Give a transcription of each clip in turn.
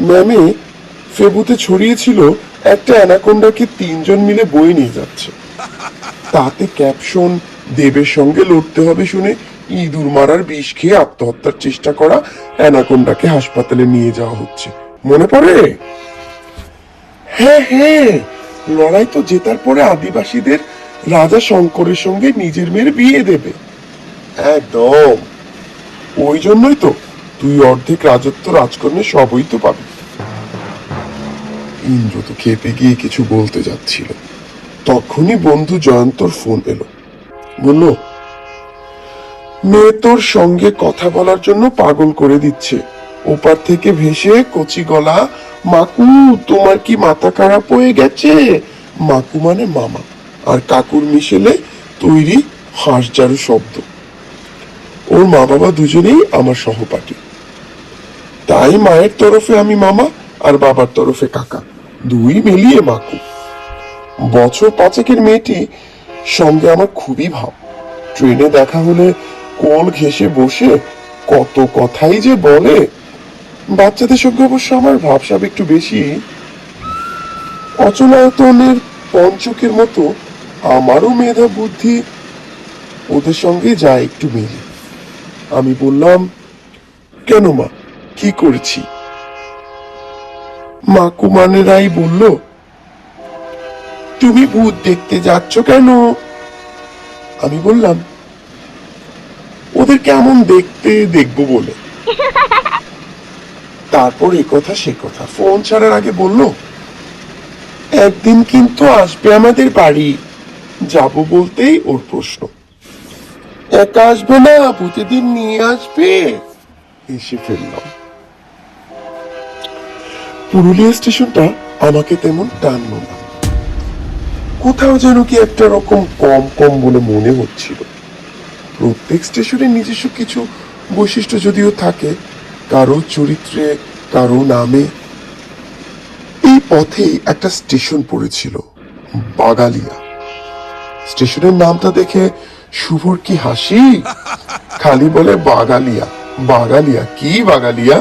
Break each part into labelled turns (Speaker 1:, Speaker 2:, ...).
Speaker 1: ম্যামে ফেবুতে ছড়িয়েছিল একটা অ্যানাকোন্ডাকে তিনজন মিলে বয়ে নিয়ে যাচ্ছে। তাতে ক্যাপশন, দেবের সঙ্গে লড়তে হবে শুনে ইঁদুর মারার বিষ খেয়ে আত্মহত্যার চেষ্টা করা অ্যানাকোন্ডাকে হাসপাতালে নিয়ে যাওয়া হচ্ছে। মনে পড়ে? হ্যাঁ হ্যাঁ। লড়াই তো জেতার পরে আদিবাসীদের রাজা শঙ্করের সঙ্গে নিজের মেয়ের বিয়ে দেবে। একদম। ওই জন্যই তো তুই অর্ধেক রাজত্ব রাজকন্যে সবই তো পাবি। ইন্দ্র তো খেপে গিয়ে কিছু বলতে যাচ্ছিল। তখনই বন্ধু জয়ন্তর ফোন এলো। বলল, মেয়ে তোর সঙ্গে কথা বলার জন্য পাগল করে দিচ্ছে। ওপার থেকে ভেসে কচি গলা, মাকু, তোমার কি মাথা খারাপ হয়ে গেছে? মাকু মানে মামা, আর কাকুর মিশেলে তৈরি হাঁস শব্দ। ওর মা বাবা দুজনেই আমার সহপাঠী। তাই মায়ের তরফে আমি মামা আর বাবার তরফে কাকা। দুই মিলিয়ে মাকু। বছর পাঁচেকের মেয়েটি সঙ্গে আমার খুবই ভাব। ট্রেনে দেখা হলে কোল ঘেসে বসে কত কথাই যে বলে। বাচ্চাদের সঙ্গে অবশ্য আমার ভাবসাব একটু বেশি। অচলায়তনের পঞ্চকের মতো আমারও মেধা বুদ্ধি ওদের সঙ্গে যায় একটু মিলে। আমি বললাম, কেন মা? কি করেছি? মা কুমানেরাই বলল তুমি ভূত দেখতে যাচ্ছ কেন? আমি বললাম ওদের কেমন দেখতে দেখব বলে? তারপর এ কথা সে কথা। ফোন ছাড়ার আগে বলল একদিন কিন্তু আসবে আমাদের বাড়ি। যাব বলতেই ওর প্রশ্ন। একা আসবে না প্রতিদিন নিয়ে আসবে। এসে ফেললাম। পুরুলিয়া স্টেশনটা আমাকে তেমন টানলো না। কোথাও যেন কি একটা রকম কম কম বলে মনে হচ্ছিল। প্রত্যেক স্টেশনে নিজস্ব কিছু বৈশিষ্ট্য যদিও থাকে, কারও চরিত্রে, কারও নামে। এই পথেই একটা স্টেশন পড়েছিল, বাগালিয়া। স্টেশনের নামটা দেখে শুভর কি হাসি? খালি বলে বাগালিয়া। বাগালিয়া কি বাগালিয়া?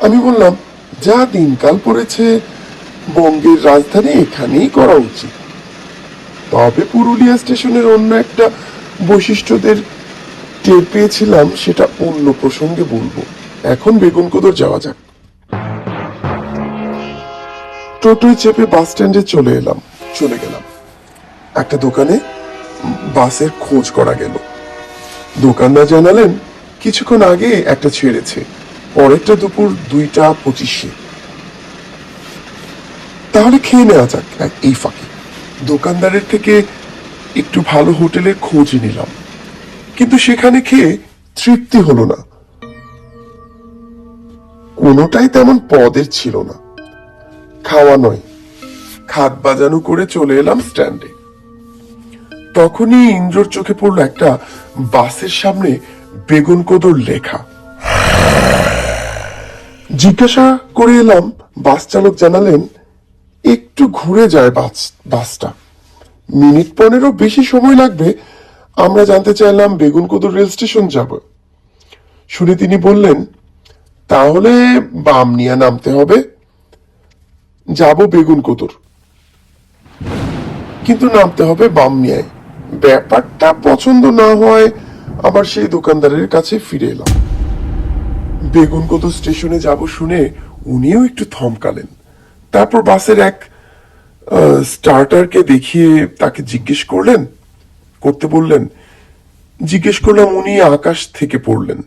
Speaker 1: আমি বললাম যা দিনকাল পড়েছে, বঙ্গের রাজধানী এখানেই করা উচিত। তবে পুরুলিয়া স্টেশনের অন্য একটা বৈশিষ্ট্যদের টের পেয়েছিলাম, সেটা অন্য প্রসঙ্গে বলব। এখন বেগুনকোদর যাওয়া যাক। টোটোয় চেপে বাস স্ট্যান্ডে চলে এলাম, চলে গেলাম। একটা দোকানে বাসের খোঁজ করা গেল। দোকানদার জানালেন, কিছুক্ষণ আগে একটা ছেড়েছে। পরেরটা দুপুর দুইটা পঁচিশে। তাহলে খেয়ে নেওয়া যাক এই ফাঁকে। দোকানদারের থেকে একটু ভালো হোটেলের খোঁজ নিলাম। কিন্তু সেখানে খেয়ে তৃপ্তি হলো না। কোনোটাই তেমন পদের ছিল না। খাওয়া নয়। খাট বাজানো করে চলে এলাম স্ট্যান্ডে। তখনই ইন্দ্রর চোখে পড়ল একটা বাসের সামনে বেগুন কোদর লেখা। জিজ্ঞাসা করে এলাম বাস চালক জানালেন, একটু ঘুরে যায় বাস, বাসটা। মিনিট পনেরো বেশি সময় লাগবে, আমরা জানতে চাইলাম বেগুনকোদর রেল স্টেশন যাব। শুনে তিনি বললেন, তাহলে বামনিয়া নামতে হবে। যাব বেগুনকোদর কিন্তু নামতে হবে বামনিয়ায় ব্যাপারটা পছন্দ না হয় আবার সেই দোকানদারের কাছে ফিরে এলাম। বেগুনকোদর স্টেশনে যাব শুনে উনিও একটু থমকালেন। তারপর বাসের এক স্টার্টারকে দেখিয়ে তাকে জিজ্ঞেস করলেন, করতে বললেন, জিজ্ঞেস করলাম উনি আকাশ থেকে পড়লেন।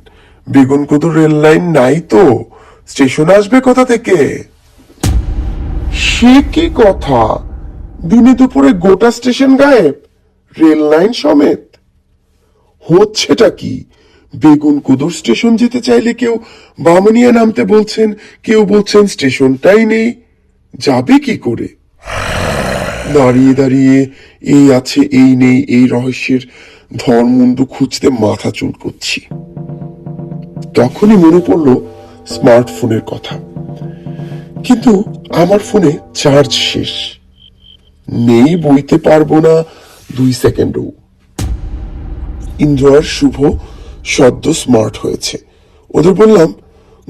Speaker 1: বেগুনকোদর রেল লাইন নাই তো, স্টেশন আসবে কোথা থেকে? সে কি কথা? দিনে দুপুরে গোটা স্টেশন গায়েব, রেল লাইন সমেত। হচ্ছেটা কি? বেগুন কুদর স্টেশন যেতে চাইলে কেউ বামনিয়া নামতে বলছেন, কেউ বলছেন স্টেশনটাই নেই। যাবে কি করে? দাঁড়িয়ে দাঁড়িয়ে এই আছে, এই নেই, এই রহস্যের ধর্মুন্ডু খুঁজতে মাথা চুল করছি। তখনই মনে পড়ল স্মার্টফোনের কথা। কিন্তু আমার ফোনে চার্জ শেষ। নেই বইতে পারব না দুই সেকেন্ডও। ইন্দ্র আর শুভ সদ্য স্মার্ট হয়েছে। ওদের বললাম,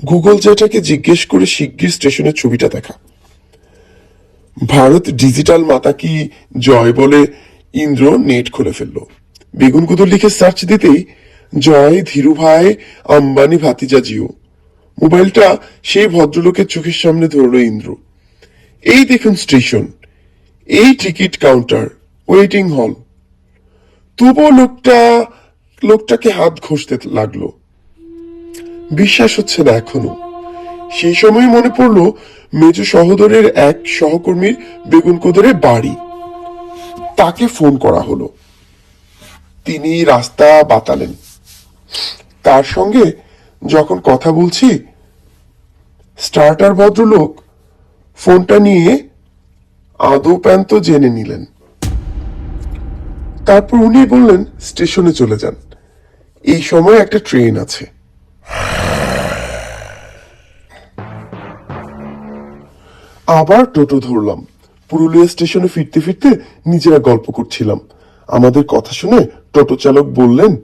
Speaker 1: গুগল জ্যাটাকে জিজ্ঞেস করে শিগগির স্টেশনের ছবিটা দেখা। ভারত ডিজিটাল মাতা কি জয় বলে ইন্দ্র নেট খুলে ফেলল। বেগুন কুতুর লিখে সার্চ দিতেই, জয় ধীরুভাই আম্বানি ভাতিজা জিও। মোবাইলটা সেই ভদ্রলোকের চোখের সামনে ধরল ইন্দ্র। এই দেখুন স্টেশন, এই টিকিট কাউন্টার ওয়েটিং হল তবুও লোকটা লোকটাকে হাত ঘষতে লাগল। বিশ্বাস হচ্ছে না এখনও। সেই সময় মনে পড়ল, মেজু সহোদরের এক সহকর্মীর বেগুন কোদরে বাড়ি। তাকে ফোন করা হলো। তিনি রাস্তা বাতালেন। তার সঙ্গে যখন কথা বলছি, স্টার্টার ভদ্রলোক ফোনটা নিয়ে আদৌ প্যান্ত জেনে নিলেন। তারপর উনি বললেন, স্টেশনে চলে যান। এই সময় একটা ট্রেন আছে। আবার টোটো ধরলাম। পুরুলিয়া স্টেশনে ফিরতে ফিরতে নিজেরা গল্প করছিলাম। আমাদের কথা শুনে টোটো চালক বললেন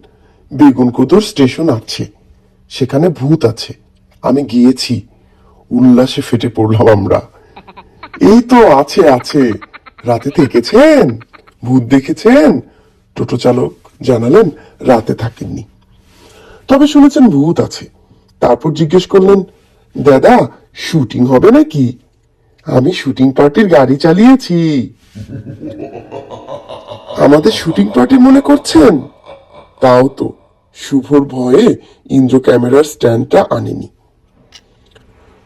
Speaker 1: বেগুনকুদর স্টেশন আছে। সেখানে ভূত আছে। আমি গিয়েছি। উল্লাসে ফেটে পড়লাম আমরা। এই তো আছে আছে। রাতে থেকেছেন? ভূত দেখেছেন? টোটো চালক জানালেন, রাতে থাকেননি। তবে শুনেছেন ভূত আছে। তারপর জিজ্ঞেস করলেন, দাদা, শুটিং হবে নাকি? আমি শুটিং পার্টির গাড়ি চালিয়েছি। আমাদের শুটিং পার্টি মনে করছেন? তাও তো, শুভর ভয়ে ইন্দ্র ক্যামেরার স্ট্যান্ডটা আনেনি।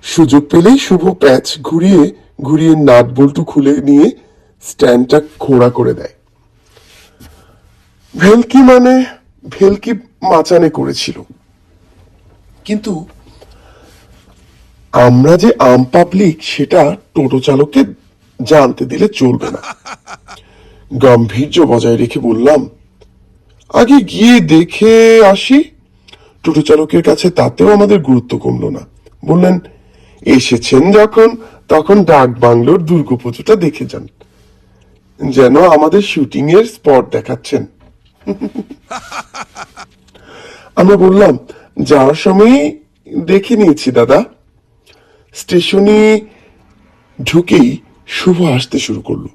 Speaker 1: সুযোগ পেলেই শুভ প্যাচ ঘুরিয়ে ঘুরিয়ে নাট বল্টু খুলে নিয়ে স্ট্যান্ডটা খোঁড়া করে দেয়। ভেলকি মানে ভেলকি মাচানে করেছিল। কিন্তু আমরা যে আম পাবলিক সেটা টোটো চালককে জানতে দিলে চলবে না। গাম্ভীর্য বজায় রেখে বললাম, আগে গিয়ে দেখে আসি। টোটো চালকের কাছে তাতেও আমাদের গুরুত্ব কমলো না। বললেন, এসেছেন যখন, তখন ডাক বাংলোর দুর্গাপুজোটা দেখে যান। যেন আমাদের শুটিং এর স্পট দেখাচ্ছেন। আমরা বললাম, যাওয়ার সময় দেখে নিয়েছি, দাদা। স্টেশনে ঢুকেই শুভ হাসতে শুরু করল।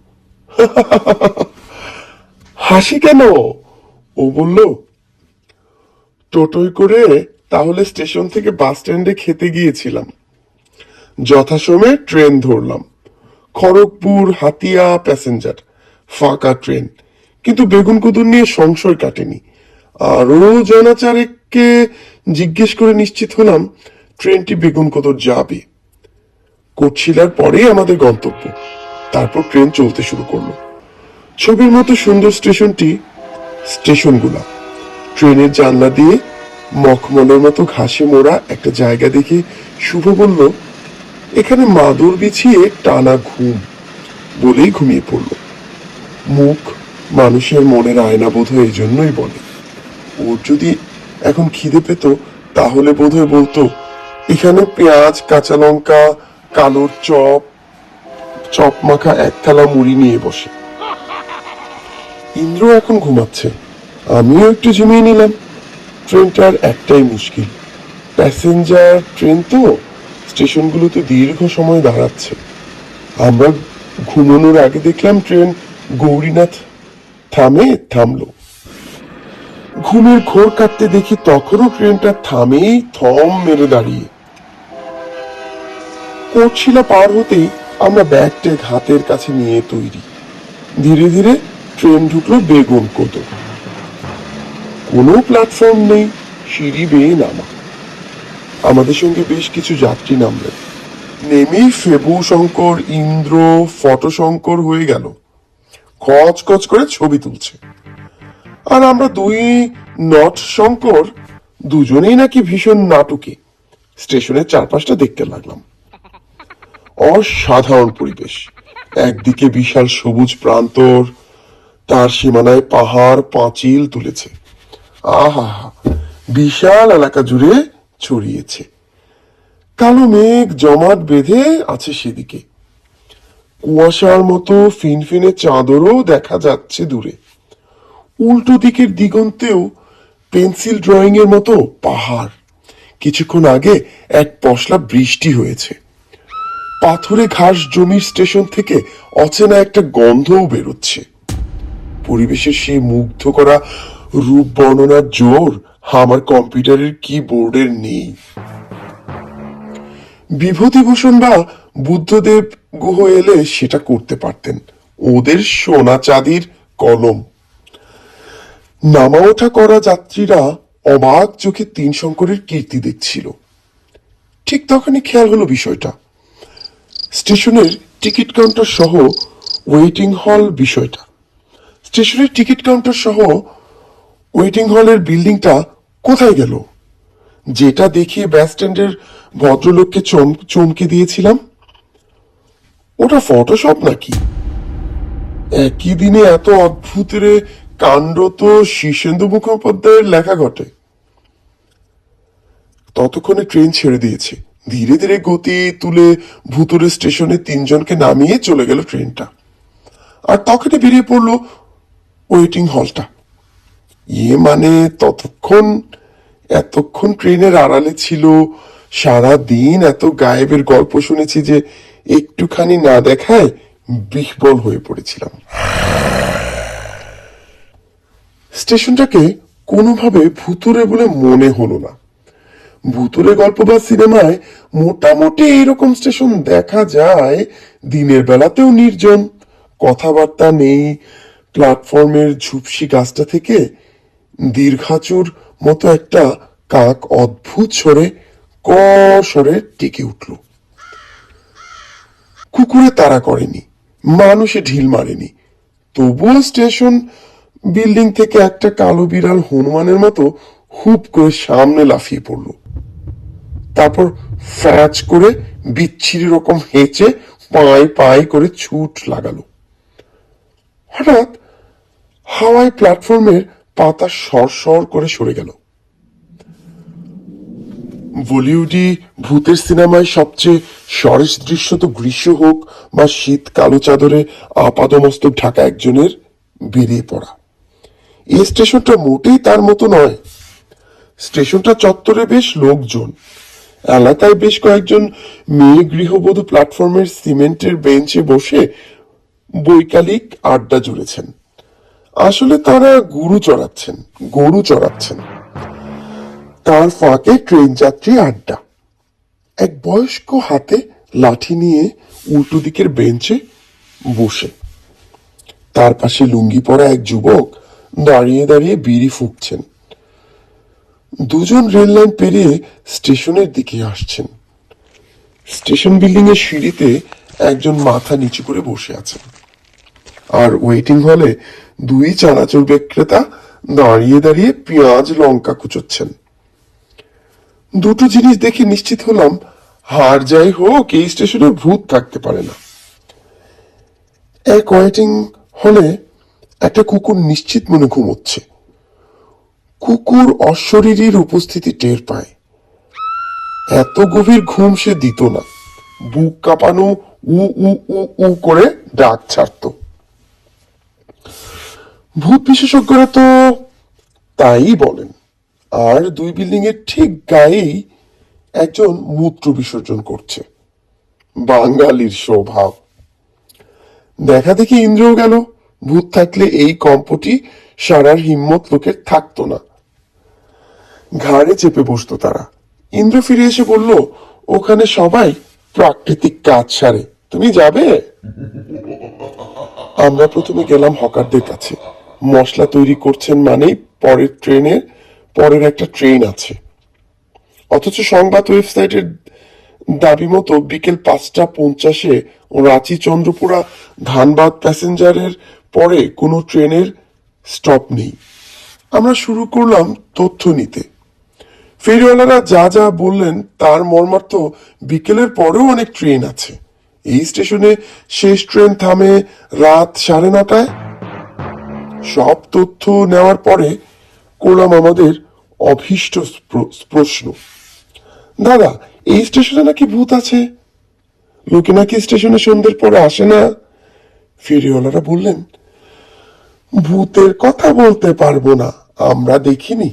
Speaker 1: হাসি কেন? ও বলল, টোটোয় করে তাহলে স্টেশন থেকে বাস স্ট্যান্ডে খেতে গিয়েছিলাম। যথাসময়ে ট্রেন ধরলাম। খড়গপুর হাতিয়া প্যাসেঞ্জার, ফাঁকা ট্রেন। কিন্তু বেগুন কুদুর নিয়ে সংশয় কাটেনি। আরও জনাচারেককে জিজ্ঞেস করে নিশ্চিত হলাম, ট্রেনটি বেগুন কদর যাবে। কোটশিলার পরেই আমাদের গন্তব্য। তারপর ট্রেন চলতে শুরু করল। ছবির মতো সুন্দর স্টেশনটি, স্টেশনগুলা। ট্রেনের জানলা দিয়ে মখমলের মতো ঘাসে মোড়া একটা জায়গা দেখে শুভ বলল, এখানে মাদুর বিছিয়ে টানা ঘুম। বলেই ঘুমিয়ে পড়ল। মুখ মানুষের মনের আয়না বোধ হয় এই জন্যই বলে। ওর যদি এখন খিদে পেত, তাহলে বোধহয় বলতো, এখানে পেঁয়াজ, কাঁচা লঙ্কা, কালোর চপ চপ মাখা এক থালা মুড়ি নিয়ে বসে। ইন্দ্র এখন ঘুমাচ্ছে। আমিও একটু ঝিমিয়ে নিলাম। ট্রেনটার একটাই মুশকিল। প্যাসেঞ্জার ট্রেন তো, স্টেশনগুলোতে দীর্ঘ সময় দাঁড়াচ্ছে। আমরা ঘুমানোর আগে দেখলাম ট্রেন গৌরীনাথ থামে, থামলো। ঘুমের ঘোর কাটতে দেখি তখনও ট্রেনটা থামেই থম মেরে দাঁড়িয়ে। কোটশিলা পার হতেই আমরা ব্যাগ ট্যাগ হাতের কাছে নিয়ে তৈরি। ধীরে ধীরে ট্রেন ঢুকলো বেগুন কোতো কোনো প্ল্যাটফর্ম নেই, সিঁড়ি বেয়ে নামা। আমাদের সঙ্গে বেশ কিছু যাত্রী নামলেন। নেমেই ফেবু শঙ্কর ইন্দ্র ফটো শঙ্কর হয়ে গেল। কচ করে ছবি তুলছে। আর আমরা দুই নট শঙ্কর দুজনেই নাকি ভীষণ নাটকে। স্টেশনের চারপাশটা দেখতে লাগলাম। অসাধারণ পরিবেশ। একদিকে বিশাল সবুজ প্রান্তর, তার সীমানায় পাহাড়, পাঁচিল তুলেছে। আহা, বিশাল এলাকা জুড়ে ছড়িয়েছে। কালো মেঘ, জমাট বেঁধে আছে সেদিকে। কুয়াশার মতো ফিনফিনে চাঁদরও দেখা যাচ্ছে দূরে। উল্টো দিকের দিগন্তেও পেন্সিল ড্রয়িং এর মতো পাহাড়। কিছুক্ষণ আগে এক পশলা বৃষ্টি হয়েছে। পাথরে ঘাস জমির স্টেশন থেকে অচেনা একটা গন্ধও বেরোচ্ছে। পরিবেশের সেই মুগ্ধ করা রূপ বর্ণনার জোর আমার কম্পিউটারের কিবোর্ডের নেই। বিভূতিভূষণ বা বুদ্ধদেব গুহ এলে সেটা করতে পারতেন। ওদের সোনা চাঁদির কলম। নামা ওঠা করা যাত্রীরা অবাক চোখে তিন শঙ্করের কীর্তি দেখছিল। ঠিক তখনই খেয়াল হলো বিষয়টা। স্টেশনের টিকিট কাউন্টার সহ ওয়েটিং হল বিষয়টা। স্টেশনের টিকিট কাউন্টার সহ ওয়েটিং হলের বিল্ডিংটা কোথায় গেল? যেটা দেখিয়ে ব্যাস স্ট্যান্ডের ভদ্রলোককে চমকে দিয়েছিলাম। ওটা ফটোশপ নাকি? একই দিনে এত অদ্ভুতের কাণ্ড তো শীর্ষেন্দু মুখোপাধ্যায়ের লেখা ঘটে। ততক্ষণে ট্রেন ছেড়ে দিয়েছে। ধীরে ধীরে গতি তুলে ভুতুরে স্টেশনে তিনজনকে নামিয়ে চলে গেল ট্রেনটা আর তখনই বেরিয়ে পড়ল ওয়েটিং হলটা ইয়ে মানে ততক্ষণ এতক্ষণ ট্রেনের আড়ালে ছিল সারা দিন এত গায়েবের গল্প শুনেছি যে একটুখানি না দেখায় বিহ্বল হয়ে পড়েছিলাম। স্টেশনটাকে কোনোভাবে ভুতুরে বলে মনে হলো না। ভুতুরে গল্প বা সিনেমায় মোটামুটি এইরকম স্টেশন দেখা যায়, দিনের বেলাতেও নির্জন। কথাবার্তা নেই, প্ল্যাটফর্মের ঝুপসি গাছটা থেকে দীর্ঘাচুর মতো একটা কাক অদ্ভুত স্বরে ক স্বরে টিকে উঠল। কুকুরে তাড়া করেনি, মানুষে ঢিল মারেনি। তবুও স্টেশন বিল্ডিং থেকে একটা কালো বিড়াল হনুমানের মতো হুপ করে সামনে লাফিয়ে পড়ল। তারপর ফ্যাচ করে বিচ্ছিরি রকম হেঁচে পায়ে পায়ে করে ছুট লাগালো। হঠাৎ হাওয়াই প্ল্যাটফর্মের পাতা সর করে সরে গেল। বলিউডি ভূতের সিনেমায় সবচেয়ে সরেস দৃশ্য তো গ্রীষ্ম হোক বা শীত কালো চাদরে আপাদমস্তক ঢাকা একজনের বেরিয়ে পড়া। এই স্টেশনটা মোটেই তার মতো নয়। স্টেশনটা চত্বরে বেশ লোকজন। এলাকায় বেশ কয়েকজন মেয়ে গৃহবধূ প্ল্যাটফর্মের সিমেন্টের বেঞ্চে বসে বৈকালিক আড্ডা জুড়েছেন। আসলে তারা গরু চড়াচ্ছেন গরু চড়াচ্ছেন। তার ফাঁকে ট্রেন যাত্রী আড্ডা। এক বয়স্ক হাতে লাঠি নিয়ে উল্টো দিকের বেঞ্চে বসে। তার পাশে লুঙ্গি পরা এক যুবক দাঁড়িয়ে দাঁড়িয়ে বিড়ি ফুঁকছেন। দুজন রেল লাইন পেরিয়ে স্টেশনের দিকে আসছেন। স্টেশন বিল্ডিং এর সিঁড়িতে একজন মাথা নিচু করে বসে আছেন। আর ওয়েটিং হলে দুই চানাচুর বিক্রেতা দাঁড়িয়ে দাঁড়িয়ে পেঁয়াজ লঙ্কা কুচোচ্ছেন। দুটো জিনিস দেখে নিশ্চিত হলাম, হার যাই হোক, এই স্টেশনে ভূত থাকতে পারে না। এক ওয়েটিং হলে একটা কুকুর নিশ্চিত মনে ঘুমোচ্ছে। কুকুর অশরীরীর উপস্থিতি টের পায়। এত গভীর ঘুম সে দিত না। বুক কাঁপানো উ উ উ উ করে ডাক ছাড়তো। ভূত বিশেষজ্ঞরা তো তাই বলেন। আর দুই বিল্ডিং এর ঠিক গায়েই একজন মূত্র বিসর্জন করছে। বাঙালির স্বভাব দেখা দেখি ইন্দ্রও গেল। ভূত থাকলে এই কম্পটি সারার হিম্মত লোকের থাকতো না। ঘাড়ে চেপে বসতো তারা। ইন্দ্র ফিরে এসে বলল, ওখানে সবাই প্রাকৃতিক কাজ সারে। তুমি যাবে? আমরা প্রথমে গেলাম হকারদের কাছে। মশলা তৈরি করছেন মানেই পরের ট্রেনের পরের একটা ট্রেন আছে। অথচ সংবাদ ওয়েবসাইটের দাবি মতো বিকেল পাঁচটা পঞ্চাশে রাঁচি চন্দ্রপুরা ধানবাদ প্যাসেঞ্জারের পরে কোনো ট্রেনের স্টপ নেই। আমরা শুরু করলাম তথ্য নিতে। ফেরিওয়ালারা যা যা বললেন তার মর্মার্থ বিকেলের পরেও অনেক ট্রেন আছে। এই স্টেশনে শেষ ট্রেন থামে রাত সাড়ে নটায়। সব তথ্য নেওয়ার পরে করলাম আমাদের অভীষ্ট প্রশ্ন। দাদা, এই স্টেশনে নাকি ভূত আছে? লোকে নাকি স্টেশনে সন্ধ্যের পরে আসে না? ফেরিওয়ালারা বললেন, ভূতের কথা বলতে পারব না, আমরা দেখিনি।